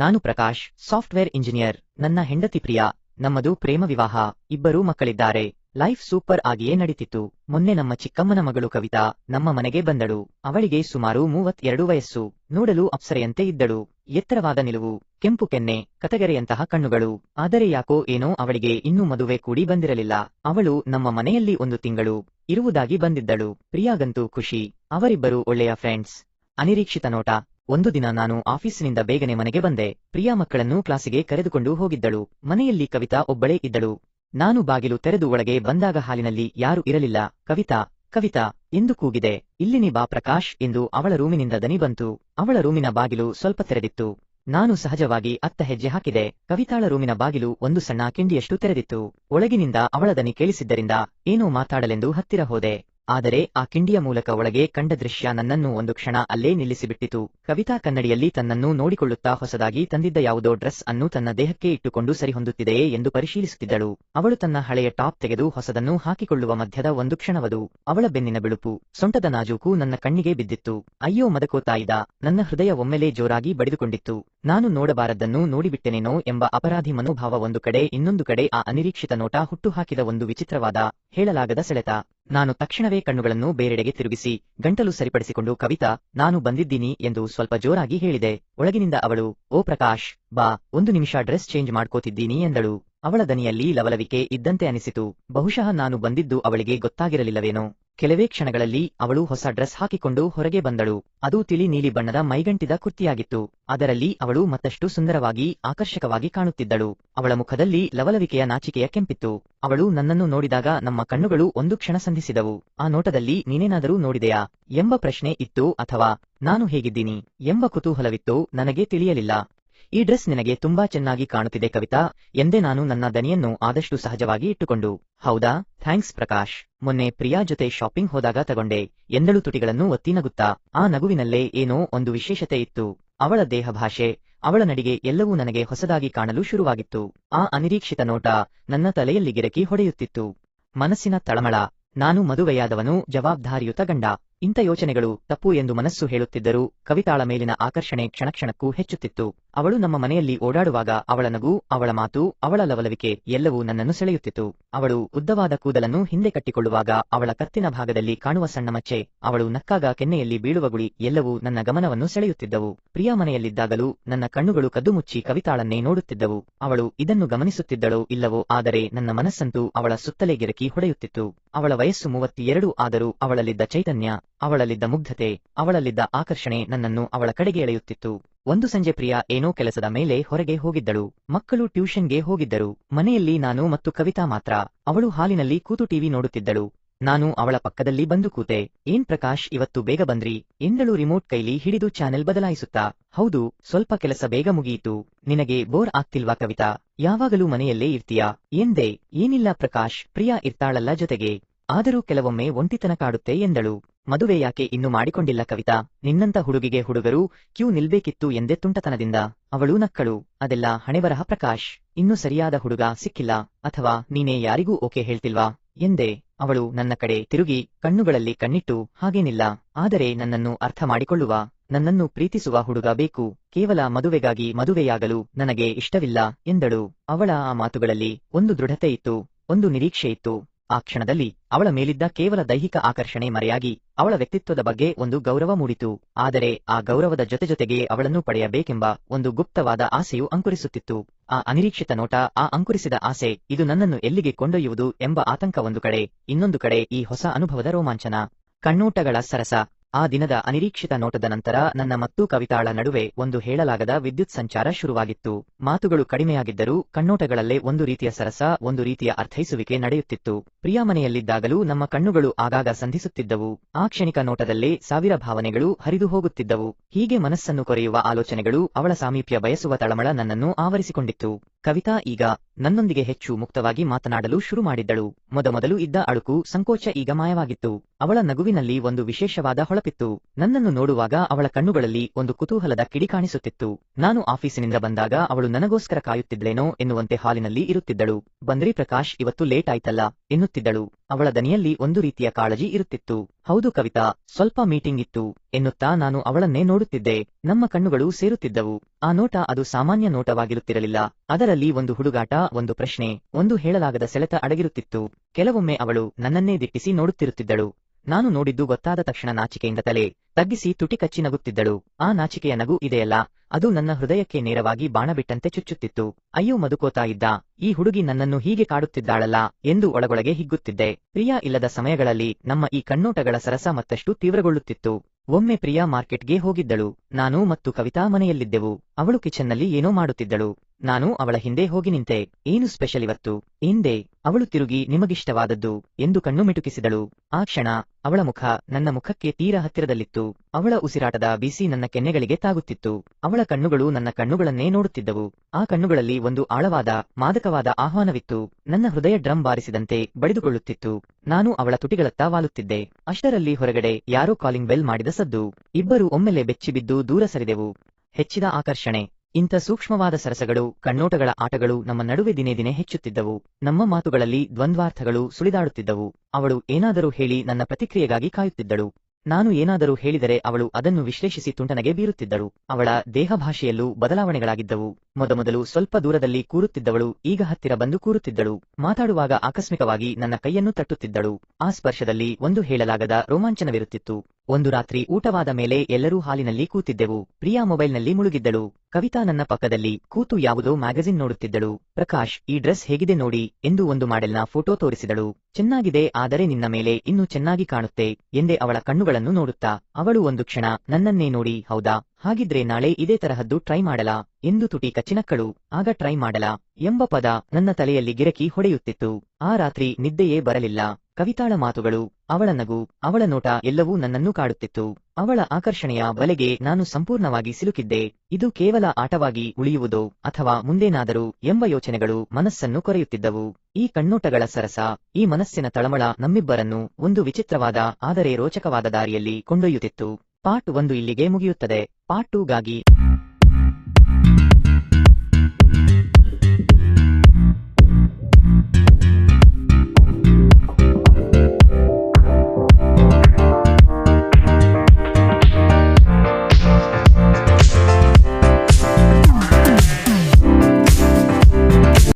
ನಾನು Prakash, software engineer. ನನ್ನ ಹೆಂಡತಿ ಪ್ರಿಯಾ, ನಮ್ಮದು ಪ್ರೇಮ ವಿವಾಹ. ಇಬ್ಬರೂ ಮಕ್ಕಳಿದ್ದಾರೆ. ಲೈಫ್ ಸೂಪರ್ ಆಗಿಯೇ ನಡೀತಿತ್ತು. ಮೊನ್ನೆ ನಮ್ಮ ಚಿಕ್ಕಮ್ಮನ ಮಗಳು ಕವಿತಾ, ನಮ್ಮ ಮನೆಗೆ ಬಂದಳು. ಅವಳಿಗೆ ಸುಮಾರು ಮೂವತ್ತೆರಡು ವಯಸ್ಸು. ನೋಡಲು ಅಪ್ಸರೆಯಂತೆ ಇದ್ದಳು. ಎತ್ತರವಾದ ನಿಲುವು, ಕೆಂಪು ಕೆನ್ನೆ ಕತಗೆರೆಯಂತಹ ಕಣ್ಣುಗಳು. ಆದರೆ ಯಾಕೋ ಏನೋ ಅವಳಿಗೆ ಇನ್ನೂ ಮದುವೆ ಕೂಡಿ ಬಂದಿರಲಿಲ್ಲ. ಅವಳು ನಮ್ಮ ಮನೆಯಲ್ಲಿ ಒಂದು ತಿಂಗಳು ಇರುವುದಾಗಿ ಬಂದಿದ್ದಳು. ಪ್ರಿಯಾಗಂತೂ ಖುಷಿ. ಅವರಿಬ್ಬರು ಒಳ್ಳೆಯ ಫ್ರೆಂಡ್ಸ್. ಅನಿರೀಕ್ಷಿತ ನೋಟ. ಒಂದು ದಿನ ನಾನು ಆಫೀಸಿನಿಂದ ಬೇಗನೆ ಮನೆಗೆ ಬಂದೆ. ಪ್ರಿಯಾ ಮಕ್ಕಳನ್ನು ಕ್ಲಾಸಿಗೆ ಕರೆದುಕೊಂಡು ಹೋಗಿದ್ದಳು. ಮನೆಯಲ್ಲಿ ಕವಿತಾ ಒಬ್ಬಳೇ ಇದ್ದಳು. ನಾನು ಬಾಗಿಲು ತೆರೆದು ಒಳಗೆ ಬಂದಾಗ ಹಾಲಿನಲ್ಲಿ ಯಾರೂ ಇರಲಿಲ್ಲ. ಕವಿತಾ ಕವಿತಾ, ಎಂದು ಕೂಗಿದೆ. ಇಲ್ಲಿನಿ ಬಾ ಪ್ರಕಾಶ್ ಎಂದು ಅವಳ ರೂಮಿನಿಂದ ದನಿ ಬಂತು. ಅವಳ ರೂಮಿನ ಬಾಗಿಲು ಸ್ವಲ್ಪ ತೆರೆದಿತ್ತು. ನಾನು ಸಹಜವಾಗಿ ಅತ್ತ ಹೆಜ್ಜೆ ಹಾಕಿದೆ. ಕವಿತಾಳ ರೂಮಿನ ಬಾಗಿಲು ಒಂದು ಸಣ್ಣ ಕಿಂಡಿಯಷ್ಟು ತೆರೆದಿತ್ತು. ಒಳಗಿನಿಂದ ಅವಳ ದನಿ ಕೇಳಿಸಿದ್ದರಿಂದ ಏನೋ ಮಾತಾಡಲೆಂದು ಹತ್ತಿರ ಹೋದೆ. ಆದರೆ ಆ ಕಿಂಡಿಯ ಮೂಲಕ ಒಳಗೆ ಕಂಡ ದೃಶ್ಯ ನನ್ನನ್ನು ಒಂದು ಕ್ಷಣ ಅಲ್ಲೇ ನಿಲ್ಲಿಸಿಬಿಟ್ಟಿತು. ಕವಿತಾ ಕನ್ನಡಿಯಲ್ಲಿ ತನ್ನನ್ನು ನೋಡಿಕೊಳ್ಳುತ್ತಾ ಹೊಸದಾಗಿ ತಂದಿದ್ದ ಯಾವುದೋ ಡ್ರೆಸ್ ಅನ್ನು ತನ್ನ ದೇಹಕ್ಕೆ ಇಟ್ಟುಕೊಂಡು ಸರಿಹೊಂದುತ್ತಿದೆಯೇ ಎಂದು ಪರಿಶೀಲಿಸುತ್ತಿದ್ದಳು. ಅವಳು ತನ್ನ ಹಳೆಯ ಟಾಪ್ ತೆಗೆದು ಹೊಸದನ್ನು ಹಾಕಿಕೊಳ್ಳುವ ಮಧ್ಯದ ಒಂದು ಕ್ಷಣವದು. ಅವಳ ಬೆನ್ನಿನ ಬಿಳುಪು, ಸೊಂಟದ ನಾಜೂಕು ನನ್ನ ಕಣ್ಣಿಗೆ ಬಿದ್ದಿತ್ತು. ಅಯ್ಯೋ ಮದಕೋತಾಯಿದ ನನ್ನ ಹೃದಯ ಒಮ್ಮೆಲೆ ಜೋರಾಗಿ ಬಡಿದುಕೊಂಡಿತ್ತು. ನಾನು ನೋಡಬಾರದ್ದನ್ನು ನೋಡಿಬಿಟ್ಟೆನೇನೋ ಎಂಬ ಅಪರಾಧಿ ಮನೋಭಾವ ಒಂದು ಕಡೆ, ಇನ್ನೊಂದು ಕಡೆ ಆ ಅನಿರೀಕ್ಷಿತ ನೋಟ ಹುಟ್ಟುಹಾಕಿದ ಒಂದು ವಿಚಿತ್ರವಾದ, ಹೇಳಲಾಗದ ಸೆಳೆತ. ನಾನು ತಕ್ಷಣವೇ ಕಣ್ಣುಗಳನ್ನು ಬೇರೆಡೆಗೆ ತಿರುಗಿಸಿ, ಗಂಟಲು ಸರಿಪಡಿಸಿಕೊಂಡು, ಕವಿತಾ, ನಾನು ಬಂದಿದ್ದೀನಿ ಎಂದು ಸ್ವಲ್ಪ ಜೋರಾಗಿ ಹೇಳಿದೆ. ಒಳಗಿನಿಂದ ಅವಳು, ಓ ಪ್ರಕಾಶ್, ಬಾ, ಒಂದು ನಿಮಿಷ ಡ್ರೆಸ್ ಚೇಂಜ್ ಮಾಡ್ಕೋತಿದ್ದೀನಿ ಎಂದಳು. ಅವಳ ದನಿಯಲ್ಲಿ ಲವಲವಿಕೆ ಇದ್ದಂತೆ ಅನಿಸಿತು. ಬಹುಶಃ ನಾನು ಬಂದಿದ್ದು ಅವಳಿಗೆ ಗೊತ್ತಾಗಿರಲಿಲ್ಲವೇನೋ. ಕೆಲವೇ ಕ್ಷಣಗಳಲ್ಲಿ ಅವಳು ಹೊಸ ಡ್ರೆಸ್ ಹಾಕಿಕೊಂಡು ಹೊರಗೆ ಬಂದಳು. ಅದು ತಿಳಿ ನೀಲಿ ಬಣ್ಣದ ಮೈಗಂಟಿದ ಕುರ್ತಿಯಾಗಿತ್ತು. ಅದರಲ್ಲಿ ಅವಳು ಮತ್ತಷ್ಟು ಸುಂದರವಾಗಿ, ಆಕರ್ಷಕವಾಗಿ ಕಾಣುತ್ತಿದ್ದಳು. ಅವಳ ಮುಖದಲ್ಲಿ ಲವಲವಿಕೆಯ ನಾಚಿಕೆಯ ಕೆಂಪಿತ್ತು. ಅವಳು ನನ್ನನ್ನು ನೋಡಿದಾಗ ನಮ್ಮ ಕಣ್ಣುಗಳು ಒಂದು ಕ್ಷಣ ಸಂಧಿಸಿದವು. ಆ ನೋಟದಲ್ಲಿ ನೀನೇನಾದರೂ ನೋಡಿದೆಯಾ? ಎಂಬ ಪ್ರಶ್ನೆ ಇತ್ತು ಅಥವಾ, ನಾನು ಹೇಗಿದ್ದೀನಿ? ಎಂಬ ಕುತೂಹಲವಿತ್ತು. ನನಗೆ ತಿಳಿಯಲಿಲ್ಲ. ಈ ಡ್ರೆಸ್ ನಿನಗೆ ತುಂಬಾ ಚೆನ್ನಾಗಿ ಕಾಣುತ್ತಿದೆ ಕವಿತಾ. ಎಂದೇ ನಾನು ನನ್ನ ದನಿಯನ್ನು ಆದಷ್ಟು ಸಹಜವಾಗಿ ಇಟ್ಟುಕೊಂಡು. ಹೌದಾ? ಥ್ಯಾಂಕ್ಸ್ ಪ್ರಕಾಶ್. ಮೊನ್ನೆ ಪ್ರಿಯಾ ಜೊತೆ ಶಾಪಿಂಗ್ ಹೋದಾಗ ತಗೊಂಡೆ. ಎಂದಳು ತುಟಿಗಳನ್ನು ಒತ್ತಿ ನಗುತ್ತಾ. ಆ ನಗುವಿನಲ್ಲೇ ಏನೋ ಒಂದು ವಿಶೇಷತೆ ಇತ್ತು. ಅವಳ ದೇಹ ಭಾಷೆ, ಅವಳ ನಡಿಗೆ ಎಲ್ಲವೂ ನನಗೆ ಹೊಸದಾಗಿ ಕಾಣಲು ಶುರುವಾಗಿತ್ತು. ಆ ಅನಿರೀಕ್ಷಿತ ನೋಟ ನನ್ನ ತಲೆಯಲ್ಲಿ ಗಿರಕಿ ಹೊಡೆಯುತ್ತಿತ್ತು. ಮನಸ್ಸಿನ ತಳಮಳ. ನಾನು ಮದುವೆಯಾದವನು ಜವಾಬ್ದಾರಿಯುತ ಗಂಡ. ಇಂಥ ಯೋಚನೆಗಳು ತಪ್ಪು ಎಂದು ಮನಸ್ಸು ಹೇಳುತ್ತಿದ್ದರೂ ಕವಿತಾಳ ಮೇಲಿನ ಆಕರ್ಷಣೆ ಕ್ಷಣಕ್ಷಣಕ್ಕೂ ಹೆಚ್ಚುತ್ತಿತ್ತು. ಅವಳು ನಮ್ಮ ಮನೆಯಲ್ಲಿ ಓಡಾಡುವಾಗ ಅವಳ ನಗು, ಅವಳ ಮಾತು, ಅವಳ ಲವಲವಿಕೆ ಎಲ್ಲವೂ ನನ್ನನ್ನು ಸೆಳೆಯುತ್ತಿತ್ತು. ಅವಳು ಉದ್ದವಾದ ಕೂದಲನ್ನು ಹಿಂದೆ ಕಟ್ಟಿಕೊಳ್ಳುವಾಗ ಅವಳ ಕತ್ತಿನ ಭಾಗದಲ್ಲಿ ಕಾಣುವ ಸಣ್ಣ ಮಚ್ಚೆ, ಅವಳು ನಕ್ಕಾಗ ಕೆನ್ನೆಯಲ್ಲಿ ಬೀಳುವ ಗುಳಿ ಎಲ್ಲವೂ ನನ್ನ ಗಮನವನ್ನು ಸೆಳೆಯುತ್ತಿದ್ದವು. ಪ್ರಿಯ ಮನೆಯಲ್ಲಿದ್ದಾಗಲೂ ನನ್ನ ಕಣ್ಣುಗಳು ಕದ್ದು ಮುಚ್ಚಿ ಕವಿತಾಳನ್ನೇ ನೋಡುತ್ತಿದ್ದವು. ಅವಳು ಇದನ್ನು ಗಮನಿಸುತ್ತಿದ್ದಳೋ ಇಲ್ಲವೋ ಆದರೆ ನನ್ನ ಮನಸ್ಸಂತೂ ಅವಳ ಸುತ್ತಲೇ ಗಿರಕಿ ಹೊಡೆಯುತ್ತಿತ್ತು. ಅವಳ ವಯಸ್ಸು ಮೂವತ್ತೆರಡು ಆದರೂ ಅವಳಲ್ಲಿದ್ದ ಚೈತನ್ಯ ಅವಳಲ್ಲಿದ್ದ ಮುಗ್ಧತೆ, ಅವಳಲ್ಲಿದ್ದ ಆಕರ್ಷಣೆ ನನ್ನನ್ನು ಅವಳ ಕಡೆಗೆ ಎಳೆಯುತ್ತಿತ್ತು. ಒಂದು ಸಂಜೆ ಪ್ರಿಯಾ ಏನೋ ಕೆಲಸದ ಮೇಲೆ ಹೊರಗೆ ಹೋಗಿದ್ದಳು. ಮಕ್ಕಳು ಟ್ಯೂಷನ್ಗೆ ಹೋಗಿದ್ದರು. ಮನೆಯಲ್ಲಿ ನಾನು ಮತ್ತು ಕವಿತಾ ಮಾತ್ರ. ಅವಳು ಹಾಲಿನಲ್ಲಿ ಕೂತು ಟಿವಿ ನೋಡುತ್ತಿದ್ದಳು. ನಾನು ಅವಳ ಪಕ್ಕದಲ್ಲಿ ಬಂದು ಕೂತೆ. ಏನ್ ಪ್ರಕಾಶ್, ಇವತ್ತು ಬೇಗ ಬಂದ್ರಿ? ಎಂದಳು ರಿಮೋಟ್ ಕೈಲಿ ಹಿಡಿದು ಚಾನೆಲ್ ಬದಲಾಯಿಸುತ್ತಾ. ಹೌದು, ಸ್ವಲ್ಪ ಕೆಲಸ ಬೇಗ ಮುಗಿಯಿತು. ನಿನಗೆ ಬೋರ್ ಆಗ್ತಿಲ್ವಾ ಕವಿತಾ? ಯಾವಾಗಲೂ ಮನೆಯಲ್ಲೇ ಇರ್ತೀಯಾ? ಎಂದೆ. ಏನಿಲ್ಲ ಪ್ರಕಾಶ್, ಪ್ರಿಯಾ ಇರ್ತಾಳಲ್ಲ ಜೊತೆಗೆ. ಆದರೂ ಕೆಲವೊಮ್ಮೆ ಒಂಟಿತನ ಕಾಡುತ್ತೆ ಎಂದಳು. ಮದುವೆ ಯಾಕೆ ಇನ್ನು ಮಾಡಿಕೊಂಡಿಲ್ಲ ಕವಿತಾ? ನಿನ್ನಂತ ಹುಡುಗಿಗೆ ಹುಡುಗರು ಕ್ಯೂ ನಿಲ್ಬೇಕಿತ್ತು ಎಂದೇ ತುಂಟತನದಿಂದ. ಅವಳು ನಕ್ಕಳು. ಅದೆಲ್ಲ ಹಣೆಬರಹ ಪ್ರಕಾಶ್. ಇನ್ನು ಸರಿಯಾದ ಹುಡುಗ ಸಿಕ್ಕಿಲ್ಲ. ಅಥವಾ ನೀನೇ ಯಾರಿಗೂ ಓಕೆ ಹೇಳ್ತಿಲ್ವಾ? ಎಂದೆ. ಅವಳು ನನ್ನ ಕಡೆ ತಿರುಗಿ ಕಣ್ಣುಗಳಲ್ಲಿ ಕಣ್ಣಿಟ್ಟು, ಹಾಗೇನಿಲ್ಲ. ಆದರೆ ನನ್ನನ್ನು ಅರ್ಥ ಮಾಡಿಕೊಳ್ಳುವ, ನನ್ನನ್ನು ಪ್ರೀತಿಸುವ ಹುಡುಗ ಬೇಕು. ಕೇವಲ ಮದುವೆಗಾಗಿ ಮದುವೆಯಾಗಲು ನನಗೆ ಇಷ್ಟವಿಲ್ಲ ಎಂದಳು. ಅವಳ ಆ ಮಾತುಗಳಲ್ಲಿ ಒಂದು ದೃಢತೆ ಇತ್ತು, ಒಂದು ನಿರೀಕ್ಷೆ ಇತ್ತು. ಆ ಕ್ಷಣದಲ್ಲಿ ಅವಳ ಮೇಲಿದ್ದ ಕೇವಲ ದೈಹಿಕ ಆಕರ್ಷಣೆ ಮರೆಯಾಗಿ ಅವಳ ವ್ಯಕ್ತಿತ್ವದ ಬಗ್ಗೆ ಒಂದು ಗೌರವ ಮೂಡಿತು. ಆದರೆ ಆ ಗೌರವದ ಜೊತೆ ಜೊತೆಗೆ ಅವಳನ್ನು ಪಡೆಯಬೇಕೆಂಬ ಒಂದು ಗುಪ್ತವಾದ ಆಸೆಯು ಅಂಕುರಿಸುತ್ತಿತ್ತು. ಆ ಅನಿರೀಕ್ಷಿತ ನೋಟ, ಆ ಅಂಕುರಿಸಿದ ಆಸೆ, ಇದು ನನ್ನನ್ನು ಎಲ್ಲಿಗೆ ಕೊಂಡೊಯ್ಯುವುದು ಎಂಬ ಆತಂಕ ಒಂದು ಕಡೆ, ಇನ್ನೊಂದು ಕಡೆ ಈ ಹೊಸ ಅನುಭವದ ರೋಮಾಂಚನ. ಕಣ್ಣೋಟಗಳ ಸರಸ ಆ ದಿನದ ಅನಿರೀಕ್ಷಿತ ನೋಟದ ನಂತರ ನನ್ನ ಮತ್ತು ಕವಿತಾಳ ನಡುವೆ ಒಂದು ಹೇಳಲಾಗದ ವಿದ್ಯುತ್ ಸಂಚಾರ ಶುರುವಾಗಿತ್ತು. ಮಾತುಗಳು ಕಡಿಮೆಯಾಗಿದ್ದರೂ ಕಣ್ಣೋಟಗಳಲ್ಲೇ ಒಂದು ರೀತಿಯ ಸರಸ, ಒಂದು ರೀತಿಯ ಅರ್ಥೈಸುವಿಕೆ ನಡೆಯುತ್ತಿತ್ತು. ಪ್ರಿಯ ಮನೆಯಲ್ಲಿದ್ದಾಗಲೂ ನಮ್ಮ ಕಣ್ಣುಗಳು ಆಗಾಗ ಸಂಧಿಸುತ್ತಿದ್ದವು. ಆ ಕ್ಷಣಿಕ ನೋಟದಲ್ಲೇ ಸಾವಿರ ಭಾವನೆಗಳು ಹರಿದು ಹೋಗುತ್ತಿದ್ದವು. ಹೀಗೆ ಮನಸ್ಸನ್ನು ಕೊರೆಯುವ ಆಲೋಚನೆಗಳು ಅವಳ ಸಾಮೀಪ್ಯ ಬಯಸುವ ತಳಮಳ ನನ್ನನ್ನು ಆವರಿಸಿಕೊಂಡಿತ್ತು. ಕವಿತಾ ಈಗ ನನ್ನೊಂದಿಗೆ ಹೆಚ್ಚು ಮುಕ್ತವಾಗಿ ಮಾತನಾಡಲು ಶುರು ಮಾಡಿದ್ದಳು. ಮೊದಮೊದಲು ಇದ್ದ ಅಳುಕು ಸಂಕೋಚ ಈಗ ಮಾಯವಾಗಿತ್ತು. ಅವಳ ನಗುವಿನಲ್ಲಿ ಒಂದು ವಿಶೇಷವಾದ ಹೊಳಪಿತ್ತು. ನನ್ನನ್ನು ನೋಡುವಾಗ ಅವಳ ಕಣ್ಣುಗಳಲ್ಲಿ ಒಂದು ಕುತೂಹಲದ ಕಿಡಿ ಕಾಣಿಸುತ್ತಿತ್ತು. ನಾನು ಆಫೀಸಿನಿಂದ ಬಂದಾಗ ಅವಳು ನನಗೋಸ್ಕರ ಕಾಯುತ್ತಿದ್ಲೇನೋ ಎನ್ನುವಂತೆ ಹಾಲಿನಲ್ಲಿ ಇರುತ್ತಿದ್ದಳು. ಬಂದ್ರಿ ಪ್ರಕಾಶ್, ಇವತ್ತು ಲೇಟ್ ಆಯ್ತಲ್ಲ, ಎನ್ನುತ್ತಿದ್ದಳು. ಅವಳ ದನಿಯಲ್ಲಿ ಒಂದು ರೀತಿಯ ಕಾಳಜಿ ಇರುತ್ತಿತ್ತು. ಹೌದು ಕವಿತಾ, ಸ್ವಲ್ಪ ಮೀಟಿಂಗ್ ಇತ್ತು ಎನ್ನುತ್ತಾ ನಾನು ಅವಳನ್ನೇ ನೋಡುತ್ತಿದ್ದೆ. ನಮ್ಮ ಕಣ್ಣುಗಳು ಸೇರುತ್ತಿದ್ದವು. ಆ ನೋಟ ಅದು ಸಾಮಾನ್ಯ ನೋಟವಾಗಿರುತ್ತಿರಲಿಲ್ಲ. ಅದರಲ್ಲಿ ಒಂದು ಹುಡುಗಾಟ, ಒಂದು ಪ್ರಶ್ನೆ, ಒಂದು ಹೇಳಲಾಗದ ಸೆಳೆತ ಅಡಗಿರುತ್ತಿತ್ತು. ಕೆಲವೊಮ್ಮೆ ಅವಳು ನನ್ನನ್ನೇ ದಿಟ್ಟಿಸಿ ನೋಡುತ್ತಿರುತ್ತಿದ್ದಳು. ನಾನು ನೋಡಿದ್ದು ಗೊತ್ತಾದ ತಕ್ಷಣ ನಾಚಿಕೆಯಿಂದ ತಲೆ ತಗ್ಗಿಸಿ ತುಟಿ ಕಚ್ಚಿ ನಗುತ್ತಿದ್ದಳು. ಆ ನಾಚಿಕೆಯ ನಗು ಇದೆಯಲ್ಲ, ಅದು ನನ್ನ ಹೃದಯಕ್ಕೆ ನೇರವಾಗಿ ಬಾಣಬಿಟ್ಟಂತೆ ಚುಚ್ಚುತ್ತಿತ್ತು. ಅಯ್ಯೋ, ಮದುಕೋತಾ ಇದ್ದ. ಈ ಹುಡುಗಿ ನನ್ನನ್ನು ಹೀಗೆ ಕಾಡುತ್ತಿದ್ದಾಳಲ್ಲ ಎಂದು ಒಳಗೊಳಗೆ ಹಿಗ್ಗುತ್ತಿದ್ದೆ. ಪ್ರಿಯಾ ಇಲ್ಲದ ಸಮಯಗಳಲ್ಲಿ ನಮ್ಮ ಈ ಕಣ್ಣೋಟಗಳ ಸರಸ ಮತ್ತಷ್ಟು ತೀವ್ರಗೊಳ್ಳುತ್ತಿತ್ತು. ಒಮ್ಮೆ ಪ್ರಿಯಾ ಮಾರ್ಕೆಟ್ಗೆ ಹೋಗಿದ್ದಳು. ನಾನು ಮತ್ತು ಕವಿತಾ ಮನೆಯಲ್ಲಿದ್ದೆವು. ಅವಳು ಕಿಚನ್ನಲ್ಲಿ ಏನೋ ಮಾಡುತ್ತಿದ್ದಳು. ನಾನು ಅವಳ ಹಿಂದೆ ಹೋಗಿ ನಿಂತೆ, ಏನು ಸ್ಪೆಷಲ್ ಇವತ್ತು? ಹಿಂದೆ, ಅವಳು ತಿರುಗಿ ನಿಮಗಿಷ್ಟವಾದದ್ದು ಎಂದು ಕಣ್ಣು ಮಿಟುಕಿಸಿದಳು. ಆ ಕ್ಷಣ ಅವಳ ಮುಖ ನನ್ನ ಮುಖಕ್ಕೆ ತೀರ ಹತ್ತಿರದಲ್ಲಿತ್ತು. ಅವಳ ಉಸಿರಾಟದ ಬಿಸಿ ನನ್ನ ಕೆನ್ನೆಗಳಿಗೆ ತಾಗುತ್ತಿತ್ತು. ಅವಳ ಕಣ್ಣುಗಳು ನನ್ನ ಕಣ್ಣುಗಳನ್ನೇ ನೋಡುತ್ತಿದ್ದವು. ಆ ಕಣ್ಣುಗಳಲ್ಲಿ ಒಂದು ಆಳವಾದ, ಮಾದಕವಾದ ಆಹ್ವಾನವಿತ್ತು. ನನ್ನ ಹೃದಯ ಡ್ರಮ್ ಬಾರಿಸಿದಂತೆ ಬಡಿದುಕೊಳ್ಳುತ್ತಿತ್ತು. ನಾನು ಅವಳ ತುಟಿಗಳತ್ತ ವಾಲುತ್ತಿದ್ದೆ. ಅಷ್ಟರಲ್ಲಿ ಹೊರಗಡೆ ಯಾರೋ ಕಾಲಿಂಗ್ ಬೆಲ್ ಮಾಡಿದ ಸದ್ದು. ಇಬ್ಬರು ಒಮ್ಮೆಲೆ ಬೆಚ್ಚಿಬಿದ್ದು ದೂರ ಸರಿದೆವು. ಹೆಚ್ಚಿದ ಆಕರ್ಷಣೆ. ಇಂಥ ಸೂಕ್ಷ್ಮವಾದ ಸರಸಗಳು, ಕಣ್ಣೋಟಗಳ ಆಟಗಳು ನಮ್ಮ ನಡುವೆ ದಿನೇ ದಿನೇ ಹೆಚ್ಚುತ್ತಿದ್ದವು. ನಮ್ಮ ಮಾತುಗಳಲ್ಲಿ ದ್ವಂದ್ವಾರ್ಥಗಳು ಸುಳಿದಾಡುತ್ತಿದ್ದವು. ಅವಳು ಏನಾದರೂ ಹೇಳಿ ನನ್ನ ಪ್ರತಿಕ್ರಿಯೆಗಾಗಿ ಕಾಯುತ್ತಿದ್ದಳು. ನಾನು ಏನಾದರೂ ಹೇಳಿದರೆ ಅವಳು ಅದನ್ನು ವಿಶ್ಲೇಷಿಸಿ ತುಂಟನಗೆ ಬೀರುತ್ತಿದ್ದಳು. ಅವಳ ದೇಹ ಭಾಷೆಯಲ್ಲೂ ಬದಲಾವಣೆಗಳಾಗಿದ್ದವು. ಮೊದಮೊದಲು ಸ್ವಲ್ಪ ದೂರದಲ್ಲಿ ಕೂರುತ್ತಿದ್ದವಳು, ಈಗ ಹತ್ತಿರ ಬಂದು ಕೂರುತ್ತಿದ್ದಳು. ಮಾತಾಡುವಾಗ ಆಕಸ್ಮಿಕವಾಗಿ ನನ್ನ ಕೈಯನ್ನು ತಟ್ಟುತ್ತಿದ್ದಳು. ಆ ಸ್ಪರ್ಶದಲ್ಲಿ ಒಂದು ಹೇಳಲಾಗದ ರೋಮಾಂಚನವಿರುತ್ತಿತ್ತು. ಒಂದು ರಾತ್ರಿ ಊಟವಾದ ಮೇಲೆ ಎಲ್ಲರೂ ಹಾಲಿನಲ್ಲಿ ಕೂತಿದ್ದೆವು. ಪ್ರಿಯಾ ಮೊಬೈಲ್ನಲ್ಲಿ ಮುಳುಗಿದ್ದಳು. ಕವಿತಾ ನನ್ನ ಪಕ್ಕದಲ್ಲಿ ಕೂತು ಯಾವುದೋ ಮ್ಯಾಗಜಿನ್ ನೋಡುತ್ತಿದ್ದಳು. ಪ್ರಕಾಶ್, ಈ ಡ್ರೆಸ್ ಹೇಗಿದೆ ನೋಡಿ ಎಂದು ಒಂದು ಮಾಡೆಲ್ನ ಫೋಟೋ ತೋರಿಸಿದಳು. ಚೆನ್ನಾಗಿದೆ, ಆದರೆ ನಿನ್ನ ಮೇಲೆ ಇನ್ನೂ ಚೆನ್ನಾಗಿ ಕಾಣುತ್ತೆ ಎಂದೇ ಅವಳ ಕಣ್ಣುಗಳನ್ನು ನೋಡುತ್ತಾ ಅವಳು ಒಂದು ಕ್ಷಣ ನನ್ನನ್ನೇ ನೋಡಿ, ಹೌದಾ? ಹಾಗಿದ್ರೆ ನಾಳೆ ಇದೇ ತರಹದ್ದು ಟ್ರೈ ಮಾಡಲ? ಎಂದು ತುಟಿ ಕಚ್ಚಿನಕ್ಕಳು ಆಗ ಟ್ರೈ ಮಾಡಲ? ಎಂಬ ಪದ ನನ್ನ ತಲೆಯಲ್ಲಿ ಗಿರಕಿ ಹೊಡೆಯುತ್ತಿತ್ತು. ಆ ರಾತ್ರಿ ನಿದ್ದೆಯೇ ಬರಲಿಲ್ಲ. ಕವಿತಾಳ ಮಾತುಗಳು, ಅವಳ ನಗು, ಅವಳ ನೋಟ ಎಲ್ಲವೂ ನನ್ನನ್ನು ಕಾಡುತ್ತಿತ್ತು. ಅವಳ ಆಕರ್ಷಣೆಯ ಬಲೆಗೆ ನಾನು ಸಂಪೂರ್ಣವಾಗಿ ಸಿಲುಕಿದ್ದೆ. ಇದು ಕೇವಲ ಆಟವಾಗಿ ಉಳಿಯುವುದೋ ಅಥವಾ ಮುಂದೇನಾದರೂ ಎಂಬ ಯೋಚನೆಗಳು ಮನಸ್ಸನ್ನು ಕೊರೆಯುತ್ತಿದ್ದವು. ಈ ಕಣ್ಣೋಟಗಳ ಸರಸ, ಈ ಮನಸ್ಸಿನ ತಳಮಳ ನಮ್ಮಿಬ್ಬರನ್ನು ಒಂದು ವಿಚಿತ್ರವಾದ, ಆದರೆ ರೋಚಕವಾದ ದಾರಿಯಲ್ಲಿ ಕೊಂಡೊಯ್ಯುತ್ತಿತ್ತು. ಪಾರ್ಟ್ ಒಂದು ಇಲ್ಲಿಗೆ ಮುಗಿಯುತ್ತದೆ. ಪಾರ್ಟ್ ಟೂಗಾಗಿ